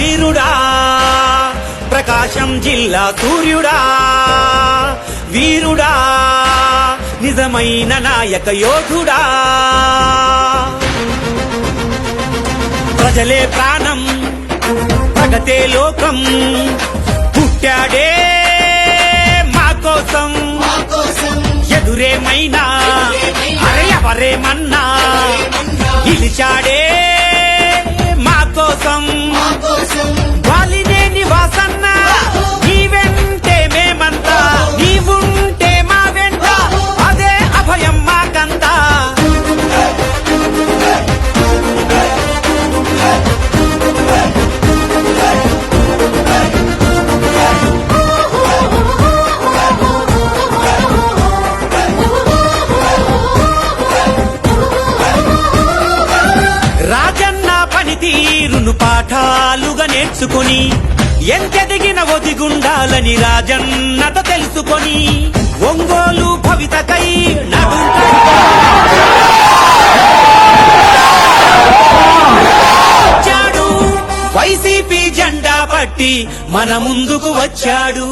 వీరుడా ప్రకాశం జిల్లా సూర్యుడా వీరుడా నిజమైన నాయక యోధుడా. ప్రజలే ప్రాణం ప్రగతే లోకం పుట్టాడే మా కోసం. ఎదురేమైనా అరే ఎవరేమన్నా గెలిచాడే పనితీరును పాఠాలుగా నేర్చుకుని ఎంతెదిగిన ఒదిగుండాలని రాజన్నత తెలుసుకొని ఒంగోలు భవితకై నడుంటాడు. వైసీపీ జెండా పట్టి మన ముందుకు వచ్చాడు.